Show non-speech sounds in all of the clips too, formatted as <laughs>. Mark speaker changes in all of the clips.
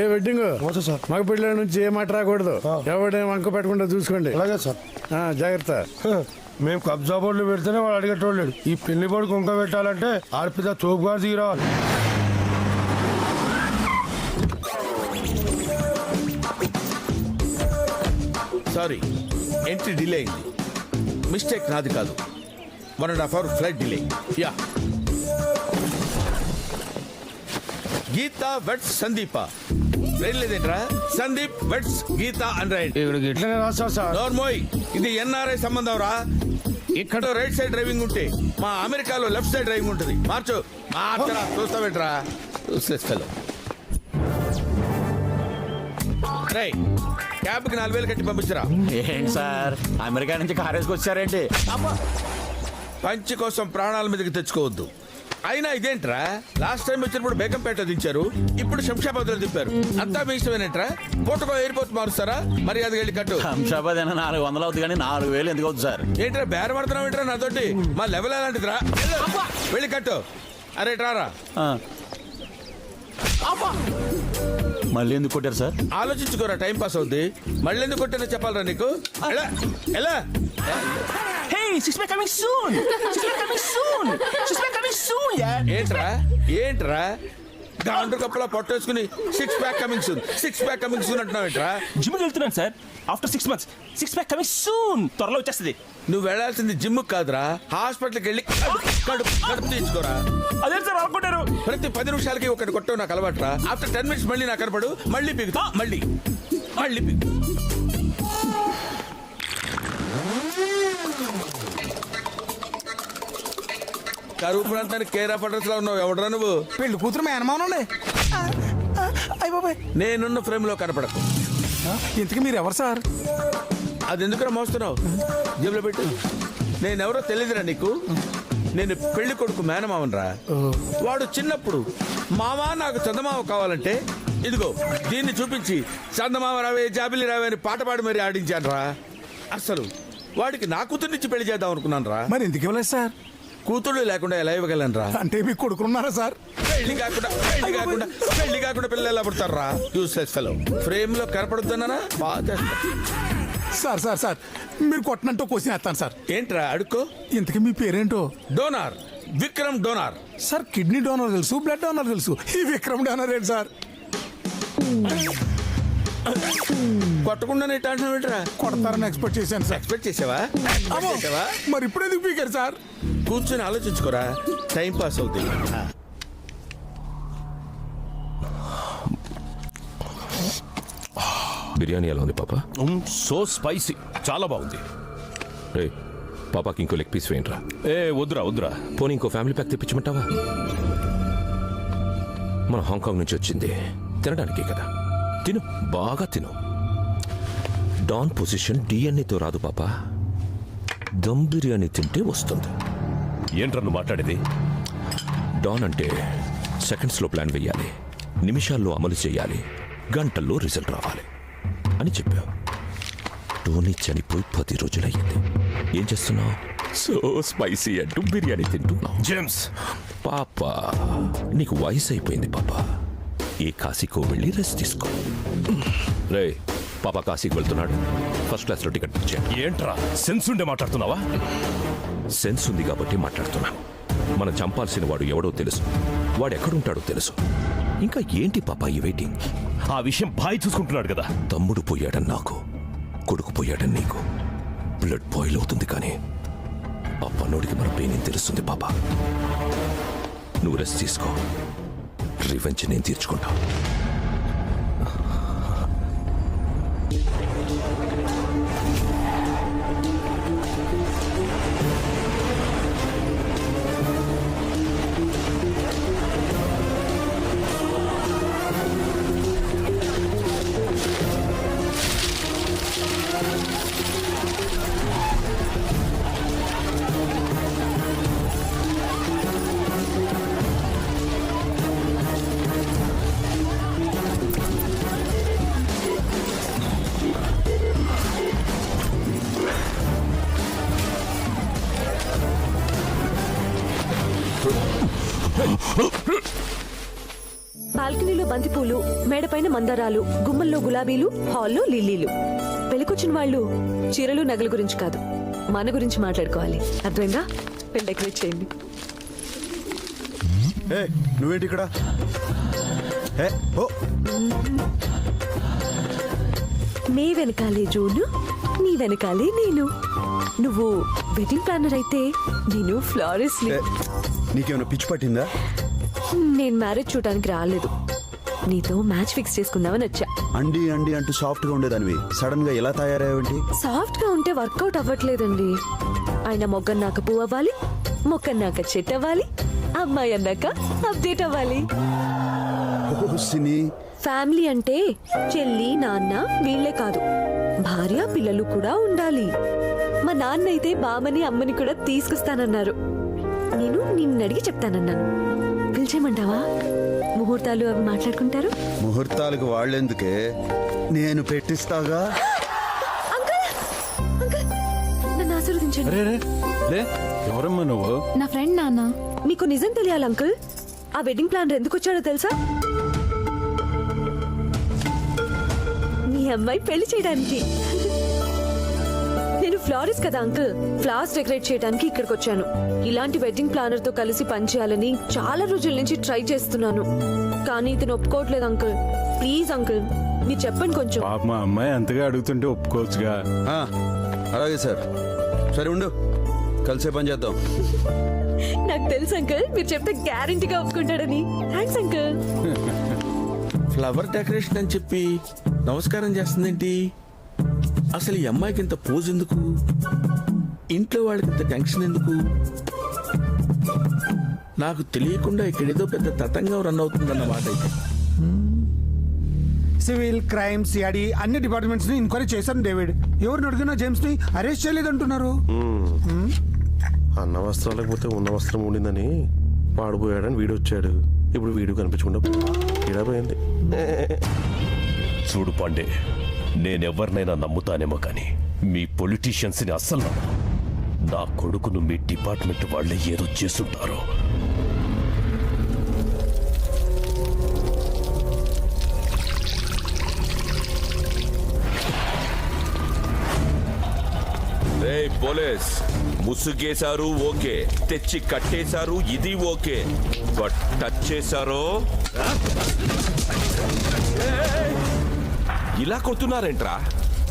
Speaker 1: ఏ wedding
Speaker 2: okay sir.
Speaker 1: మగ పిల్లల నుంచి ఏ మాట రాకూడదు. ఎవడేం వంక పెట్టకుండా చూసుకోండి.
Speaker 2: అలాగే సార్.
Speaker 1: ఆ, జాగ్రత్త.
Speaker 2: మేము కబ్జా బోర్డులు పెడితేనే వాడు అడిగేటోళ్ళు ఈ పెళ్ళి బోర్డు కుంక పెట్టాలంటే ఆర్పిత తోపుగా దిగి రావాలి
Speaker 3: సారీ ఎంట్రీ డిలే అయింది. మిస్టేక్ నాది కాదు. One and half hour flight delay yeah Geetha waits Sandeep. రైలు లేదేంట్రా సందీప్ వెట్స్ గీత అని రాయండి
Speaker 2: ఇక్కడ ఇట్లనే రాస్తారు సార్.
Speaker 3: నోర్మోయ్ ఇది ఎన్ఆర్ఐ సంబంధం రా. ఇక్కడ రైట్ సైడ్ డ్రైవింగ్ ఉంటే మా అమెరికాలో లెఫ్ట్ సైడ్ డ్రైవింగ్ ఉంటుంది. మార్చు. మార్చరా చూస్తావేంట్రా? ఫెలో రై క్యాబ్కి నాలుగు వేలు కట్టి పంపించరా?
Speaker 4: ఏంటి సార్? అమెరికా నుంచి కారేసుకు వచ్చారేంటి
Speaker 3: పంచి కోసం ప్రాణాల మీదకి తెచ్చుకోవద్దు. అయినా ఇదేంట్రా? లాస్ట్ టైం వచ్చినప్పుడు బేగంపేట దించారు ఇప్పుడు శంషాబాద్లో దింపారు. అంతా మీ ఇష్టమేనేట్రా? పూటకో ఎయిర్పోర్ట్ మారుస్తారా? మరి అది వెళ్ళి కట్టు.
Speaker 4: శంషాబాద్ అయినా నాలుగు వందలు అవుతుంది కానీ నాలుగు వేలు ఎందుకు అవుతుంది సార్?
Speaker 3: ఏంట్రా బేర పడుతున్నావు ఏంట్రా నాతోటి? మా లెవెల్ ఎలాంటిదిరా? వెళ్ళు. వెళ్ళి కట్టు. అరే రారా?
Speaker 4: ఆ. మళ్ళీ ఎందుకు కొట్టారు సార్?
Speaker 3: ఆలోచించుకోరా టైం పాస్ అవుద్ది. మళ్ళీ ఎందుకు కొట్టినా చెప్పాలరా నీకు? ఎలా? ఎలా?
Speaker 5: Hey, she's been coming soon. She's been coming soon. She's been coming soon, yeah.
Speaker 3: ఏంట్రా? ఏంట్రా? గాండ్రు కప్పులా పొట్టేసుకుని six pack coming soon six pack coming soon అంటున్నావు ఏంట్రా?
Speaker 5: జిమ్కి వెళ్తున్నాను sir after six months six pack coming soon త్వరలో వచ్చేస్తుంది.
Speaker 3: నువ్వు వెళ్ళాల్సింది జిమ్ కాదురా. హాస్పిటల్కి వెళ్ళి కడుపు కడుపు కడుపు తీసుకోరా.
Speaker 5: అదే సార్ అనుకుంటారు
Speaker 3: ప్రతి పది నిమిషాలకి ఒకటి కొట్టవు నాకు అలవాట్రా. ఆఫ్టర్ టెన్ మినిట్స్ మళ్ళీ నాకు కనపడు. మళ్ళీ పిగుతా మళ్ళీ. మళ్ళీ పిగు కరువు ప్రాంతానికి కేర్ ఆఫ్ అడ్రస్లో ఉన్నావు. ఎవడరా నువ్వు?
Speaker 6: పెళ్ళి కూతురు మేనమానండి అయ్య బాబాయ్.
Speaker 3: నేనున్న ఫ్రేమ్లో కనపడకు.
Speaker 6: ఇంతకీ మీరు ఎవరు సార్?
Speaker 3: అది ఎందుకురా మోస్తున్నావు? జేబులో పెట్టు. నేనెవరో తెలియదురా నీకు. నేను పెళ్ళి కొడుకు మేనమావనరా. వాడు చిన్నప్పుడు మావా నాకు చందమామ కావాలంటే ఇదిగో దీన్ని చూపించి చందమామ రావే జాబిలి రావే అని పాట పాడి మరి ఆడించాను రా అసలు వాడికి నా కూతుర్నిచ్చి పెళ్ళి చేద్దాం అనుకున్నాను రా
Speaker 6: మరి ఎందుకు ఇవ్వలేదు సార్?
Speaker 3: కూతుళ్ళు లేకుండా ఎలా ఇవ్వగలను రా
Speaker 6: అంటే మీకు కొడుకున్నారా సార్?
Speaker 3: పెళ్ళి కాకుండా పెళ్ళి కాకుండా పెళ్ళి కాకుండా పిల్లలు ఎలా పడతారు యూస్లెస్ ఫెలో ఫ్రేమ్లో కనపడుతున్నానా బాగా
Speaker 6: సార్ సార్ సార్ మీరు కొట్టనంటూ క్వశ్చన్ వేస్తాను సార్.
Speaker 3: ఏంట్రా అడుక్కో?
Speaker 6: ఇంతకీ మీ పేరేంటో?
Speaker 3: Donor Vikram donor
Speaker 6: sir kidney donor తెలుసు బ్లడ్ డోనర్ తెలుసు. ఈ విక్రమ్ డోనర్ ఏంటి సార్?
Speaker 3: కొట్టకుండానే టెన్షన్ పెట్టరా
Speaker 6: కొడతారని ఎక్స్పెక్ట్ చేశాను సార్.
Speaker 3: ఎక్స్పెక్ట్ చేసావా? చేసావా?
Speaker 6: మరి ఇప్పుడు పీకారు సార్?
Speaker 3: కూర్చొని ఆలోచించుకోరా. టైం పాస్ అవుతుంది
Speaker 7: బిర్యానీ ఎలా ఉంది పాప?
Speaker 8: So spicy. చాలా బాగుంది.
Speaker 7: రే పాపాకి ఇంకో లెగ్ పీస్ వేయండిరా.
Speaker 8: ఏ వద్దురా వద్దురా.
Speaker 7: పోనీ ఇంకో ఫ్యామిలీ ప్యాక్ తెప్పించమంటావా? మన హాంకాంగ్ నుంచి వచ్చింది. తినడానికే కదా. తిను బాగా తిను. డాన్ పొజిషన్ డిఎన్ఏతో రాదు పాప. దమ్ బిర్యానీ తింటే వస్తుంది.
Speaker 8: ఏంట్రా నువ్వు మాట్లాడేది?
Speaker 7: డాన్ అంటే సెకండ్స్లో ప్లాన్ వేయాలి. నిమిషాల్లో అమలు చేయాలి. గంటల్లో రిజల్ట్ రావాలి. అని చెప్పావు. టోనీ చనిపోయి పది రోజులయ్యింది. ఏం చేస్తున్నావు? సో స్పైసీ అంటూ బిర్యానీ తింటున్నావు.
Speaker 8: జేమ్స్!
Speaker 7: పాప నీకు వయసు అయిపోయింది పాప. ఏ కాశీకో వెళ్ళి రెస్ట్ తీసుకో. రే పాప కాశీకి వెళ్తున్నాడు. ఫస్ట్ క్లాస్లో టికెట్ బుక్ చేయండి.
Speaker 8: ఏంట్రా? సెన్స్ ఉండే మాట్లాడుతున్నావా?
Speaker 7: సెన్స్ ఉంది కాబట్టి మాట్లాడుతున్నాను మనం చంపాల్సిన వాడు ఎవడో తెలుసు. వాడు ఎక్కడుంటాడో తెలుసు. ఇంకా ఏంటి పాప ఈ వెయిటింగ్?
Speaker 8: ఆ విషయం బాయ్ చూసుకుంటున్నాడు కదా.
Speaker 7: తమ్ముడు పోయాడని నాకు కొడుకు పోయాడని నీకు. బ్లడ్ బాయిల్ అవుతుంది కానీ ఆ పన్నోడికి మన పెయిన్ తెలుస్తుంది పాప? నువ్వు రెస్ట్ తీసుకో. రివెంజ్ నేను తీర్చుకుంటా.
Speaker 9: బాల్కనీలో బంతిపూలు మేడపైన మందారాలు గుమ్మల్లో గులాబీలు హాల్లో లిల్లీలు. పెళ్ళికొచ్చిన వాళ్ళు చీరలు నగల గురించి కాదు మన గురించి మాట్లాడుకోవాలి. అర్థమైందా? పెళ్ళి డెకరేట్ చేయండి.
Speaker 10: నువ్వేంటి ఇక్కడ?
Speaker 9: నీ వెనకాలే జూను నీ వెనకాలే నేను. నువ్వు వెడ్డింగ్ ప్లానర్ అయితే నేను ఫ్లారెస్ట్
Speaker 10: నీకేమైనా పిచ్చి పట్టిందా?
Speaker 9: నేను మ్యారేజ్ చూడడానికి రాలేదు. నీతో మ్యాచ్ ఫిక్స్ చేసుకుందామని వచ్చా.
Speaker 10: అండి అండి అంటూ సాఫ్ట్గా ఉండేదానివి. సడన్గా ఎలా తయారయ్యావేంటి?
Speaker 9: సాఫ్ట్గా ఉంటే వర్కౌట్ అవ్వట్లేదండి. ఆయన మొగ్గన్నాక పువ్వు అవ్వాలి మొక్కన్నాక చెట్టు అవ్వాలి అమ్మాయి అన్నాక అప్డేట్ అవ్వాలి. ఫ్యామిలీ అంటే చెల్లి నాన్న వీళ్ళే కాదు. భార్య పిల్లలు కూడా ఉండాలి. మా నాన్న అయితే బామని అమ్మని కూడా తీసుకొస్తానన్నారు. నేను నిన్ను అడిగి చెప్తానన్నాను. పిలిచేయమంటావా? ముహూర్తాలు అవి మాట్లాడుకుంటారు?
Speaker 10: ముహూర్తాలకు వాళ్ళెందుకే? నేను పెట్టిస్తాగా?
Speaker 9: అంకుల్! అంకుల్! నన్ను ఆశీర్వదించండి.
Speaker 2: ఎవరమ్మా నువ్వు?
Speaker 9: నా ఫ్రెండ్ నాన్న. మీకు నిజం తెలియాలి అంకుల్? ఆ వెడ్డింగ్ ప్లాన్ ఎందుకు వచ్చాడో తెలుసా? మీ అమ్మాయి పెళ్ళి చేయడానికి ఫ్లారిస్ కదా అంకుల్? ఫ్లవర్స్ డెకరేట్ చేయడానికి ఇక్కడికి వచ్చాను ఇలాంటి వెడ్డింగ్ ప్లానర్తో కలిసి పనిచేయాలని చాలా రోజుల నుంచి ట్రై చేస్తున్నాను. కానీ ఇతను ఒప్పుకోవట్లేదు అంకుల్. ప్లీజ్ అంకుల్ మీరు చెప్పండి కొంచెం.
Speaker 2: పాప మా అమ్మాయి అంతగా అడుగుతుంటే ఒప్పుకోవచ్చుగా.
Speaker 10: ఆ, అలాగే సార్. సరే ఉండు. కలిసే పని చేద్దాం.
Speaker 9: నాకు తెలుసు అంకుల్. మీరు చెప్తే గ్యారంటీగా ఒప్పుకుంటాడని. Thanks uncle. <laughs>
Speaker 3: ఫ్లవర్ డెకరేషన్ అని చెప్పి నమస్కారం చేస్తుందేంటి? అసలు ఈ అమ్మాయికి ఇంత పోజ్ ఎందుకు? ఇంట్లో వాళ్ళకి ఇంత టెన్షన్ ఎందుకు? నాకు తెలియకుండా ఇక్కడేదో పెద్ద తతంగం రన్ అవుతుందన్నమాట అయితే.
Speaker 6: సివిల్ క్రైమ్ సిఐడి అన్ని డిపార్ట్మెంట్స్ని ఎంక్వైరీ చేశాను డేవిడ్ ఎవరిని అడిగినా జేమ్స్ని అరెస్ట్ చేయలేదంటున్నారు.
Speaker 11: అన్న వస్త్రం లేకపోతే ఉన్న వస్త్రం ఉండిందని వాడిపోయాడని వీడు వచ్చాడు ఇప్పుడు వీడు కనిపించకుండా పోయింది.
Speaker 8: చూడు పాండే నేనెవరినైనా నమ్ముతానేమో కానీ మీ పొలిటీషియన్స్ని అస్సలు నా కొడుకును మీ డిపార్ట్మెంట్ వాళ్ళే ఏదో చేస్తుంటారు.
Speaker 7: పోలీస్. ముసుగేశారు ఓకే. తెచ్చి కట్టేశారు ఇది ఓకే. బట్ టచ్ చేశారో? ఇలా కొడుతున్నారేంట్రా?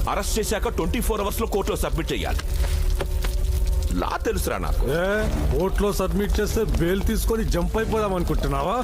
Speaker 7: అరెస్ట్ చేశాక ట్వంటీ ఫోర్ అవర్స్లో కోర్టులో సబ్మిట్ చేయాలి. లా తెలుసురా నాకు.
Speaker 2: కోర్టులో సబ్మిట్ చేస్తే బెయిల్ తీసుకొని జంప్ అయిపోదాం అనుకుంటున్నావా